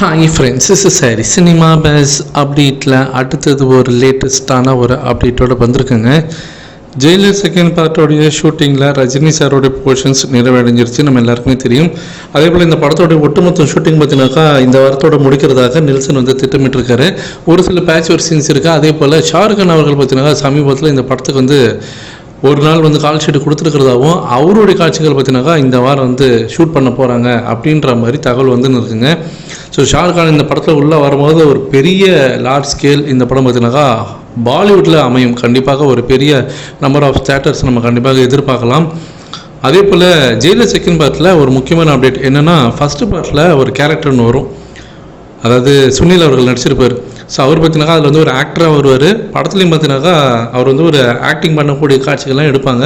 Hi friends is சரி cinema பேஸ் அப்டேட்டில் அடுத்தது ஒரு லேட்டஸ்ட்டான ஒரு அப்டேட்டோட வந்திருக்குங்க. ஜெயிலர் செகண்ட் பார்ட்டோடைய ஷூட்டிங்கில் ரஜினி சாரோடைய போர்ஷன்ஸ் நிறைவடைஞ்சிருச்சு. நம்ம எல்லாருக்குமே தெரியும். அதே போல் இந்த படத்தோடைய ஒட்டுமொத்த ஷூட்டிங் பார்த்தீங்கன்னாக்கா இந்த வாரத்தோட முடிக்கிறதாக நெல்சன் வந்து திட்டமிட்டிருக்காரு. ஒரு சில பேட்ச் ஒரு சீன்ஸ் இருக்குது அதே போல் ஷாருக்கான் அவர்கள் பார்த்தீங்கன்னா சமீபத்தில் இந்த படத்துக்கு வந்து ஒரு நாள் வந்து கால் ஷீட் கொடுத்துருக்கிறதாவும் அவருடைய காட்சிகள் பார்த்தீங்கன்னாக்கா இந்த வாரம் வந்து ஷூட் பண்ண போகிறாங்க அப்படின்ற மாதிரி தகவல் வந்து இருக்குங்க. ஸோ ஷாருக்கான் இந்த படத்தில் உள்ளே வரும்போது ஒரு பெரிய லார்ஜ் ஸ்கேல் இந்த படம் பார்த்தீங்கன்னாக்கா பாலிவுட்டில் அமையும். கண்டிப்பாக ஒரு பெரிய நம்பர் ஆஃப் தேட்டர்ஸ் நம்ம கண்டிப்பாக எதிர்பார்க்கலாம். அதே போல் ஜெயில செகண்ட் பார்ட்டில் ஒரு முக்கியமான அப்டேட் என்னென்னா ஃபஸ்ட்டு பார்ட்டில் ஒரு கேரக்டர் ஒன்று வரும். அதாவது சுனில் அவர்கள் நடிச்சிருப்பார். ஸோ அவர் பார்த்தீங்கன்னாக்கா அதில் வந்து ஒரு ஆக்டராக வருவார். படத்துலையும் பார்த்தீங்கன்னாக்கா அவர் வந்து ஒரு ஆக்டிங் பண்ணக்கூடிய காட்சிகள்லாம் எடுப்பாங்க.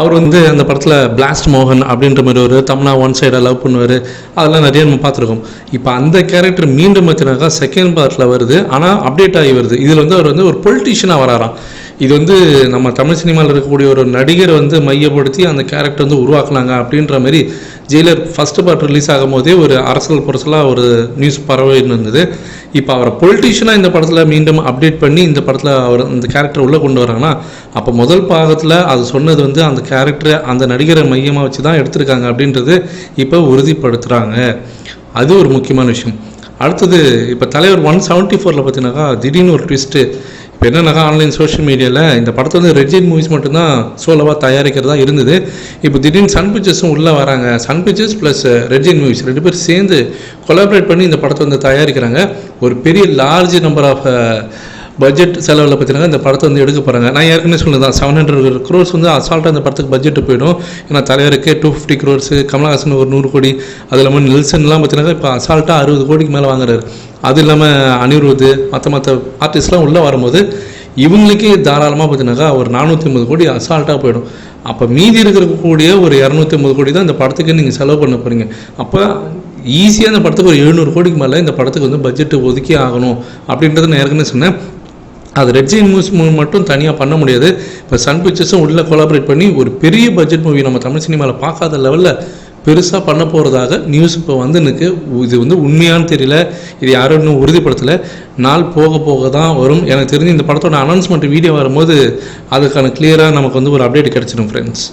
அவர் வந்து அந்த படத்தில் பிளாஸ்ட் மோகன் அப்படின்ற மாதிரி ஒரு தம்னா ஒன் சைடாக லவ் பண்ணுவார். அதெல்லாம் நிறைய நம்ம பார்த்துருக்கோம். இப்போ அந்த கேரக்டர் மீண்டும் பார்த்தீங்கன்னாக்கா செகண்ட் பார்ட்டில் வருது. ஆனால் அப்டேட் ஆகி வருது. இதில் வந்து அவர் வந்து ஒரு பொலிட்டீஷியனாக வராராம். இது வந்து நம்ம தமிழ் சினிமாவில் இருக்கக்கூடிய ஒரு நடிகரை வந்து மையப்படுத்தி அந்த கேரக்டர் வந்து உருவாக்குனாங்க அப்படின்ற மாதிரி ஜெயிலர் ஃபஸ்ட்டு பார்ட் ரிலீஸ் ஆகும் போதே ஒரு அரசியல் புரசலாக ஒரு நியூஸ் பரவின்னு இருந்தது. இப்போ அவரை பொலிட்டிஷியனாக இந்த படத்தில் மீண்டும் அப்டேட் பண்ணி இந்த படத்தில் அவர் அந்த கேரக்டர் உள்ளே கொண்டு வராங்கன்னா அப்போ முதல் பாகத்தில் அது சொன்னது வந்து அந்த கேரக்டரை அந்த நடிகரை மையமாக வச்சு தான் எடுத்திருக்காங்க அப்படின்றது இப்போ உறுதிப்படுத்துகிறாங்க அது ஒரு முக்கியமான விஷயம். அடுத்தது இப்போ தலைவர் ஒன் செவன்ட்டி ஃபோரில் பார்த்தீங்கன்னாக்கா திடீர்னு ஒரு ட்விஸ்ட்டு இப்போ என்னன்னாக்கா ஆன்லைன் சோஷியல் மீடியாவில் இந்த படத்தை வந்து ரெஜின் மூவிஸ் மட்டும்தான் சோலோவாக தயாரிக்கிறதா இருந்தது. இப்போ திடீர்னு சன் பிக்சர்ஸும் உள்ளே வராங்க. Sun Pictures plus Regin movies ரெண்டு பேரும் சேர்ந்து கொலாபரேட் பண்ணி இந்த படத்தை வந்து தயாரிக்கிறாங்க. ஒரு பெரிய லார்ஜ் நம்பர் ஆஃப் பட்ஜெட் செலவில் பார்த்தீங்கன்னா இந்த படத்தை வந்து எடுக்க போகிறாங்க நான் ஏற்கனவே சொன்னதான் செவன் ஹண்ட்ரட் க்ரோர்ஸ் வந்து அசால்ட்டாக இந்த படத்துக்கு பட்ஜெட் போயிடும். ஏன்னா தலைவருக்கு டூ ஃபிஃப்டி க்ரோர்ஸு கமலஹாசன் ஒரு நூறு கோடி அது இல்லாமல் நெல்சன்லாம் பார்த்தீங்கன்னா இப்போ அசால்ட்டாக அறுபது கோடிக்கு மேலே வாங்குறாரு. அது இல்லாமல் அனிருத் மற்ற மற்ற ஆர்டிஸ்ட்லாம் உள்ளே வரும்போது இவங்களுக்கே தாராளமாக பார்த்தீங்கன்னாக்கா ஒரு நானூற்றி ஐம்பது கோடி அசால்ட்டாக போயிடும். அப்போ மீதி இருக்கக்கூடிய ஒரு இரநூத்தி ஐம்பது கோடி தான் இந்த படத்துக்கு நீங்கள் செலவு பண்ண போகிறீங்க அப்போ ஈஸியாக இந்த படத்துக்கு ஒரு எழுநூறு கோடிக்கு மேலே இந்த படத்துக்கு வந்து பட்ஜெட்டு ஒதுக்கி ஆகணும் அப்படின்றத நான் ஏற்கனவே சொன்னேன். அது ரெட் ஜெயின் மூவிஸ் மட்டும் தனியாக பண்ண முடியாது. இப்போ சன் பிக்சர்ஸும் உள்ளே கொலாபரேட் பண்ணி ஒரு பெரிய பட்ஜெட் மூவி நம்ம தமிழ் சினிமாவில் பார்க்காத லெவலில் பெருசாக பண்ண போகிறதாக நியூஸ் இப்போ வந்து எனக்கு இது வந்து உண்மையானு தெரியல. இது யாரும் இன்னும் உறுதிப்படுத்தலை. நாள் போக போக தான் வரும். எனக்கு தெரிஞ்சு இந்த படத்தோட அனௌன்ஸ்மெண்ட் வீடியோ வரும்போது அதுக்கான கிளியராக நமக்கு வந்து ஒரு அப்டேட் கிடச்சிடும் ஃப்ரெண்ட்ஸ்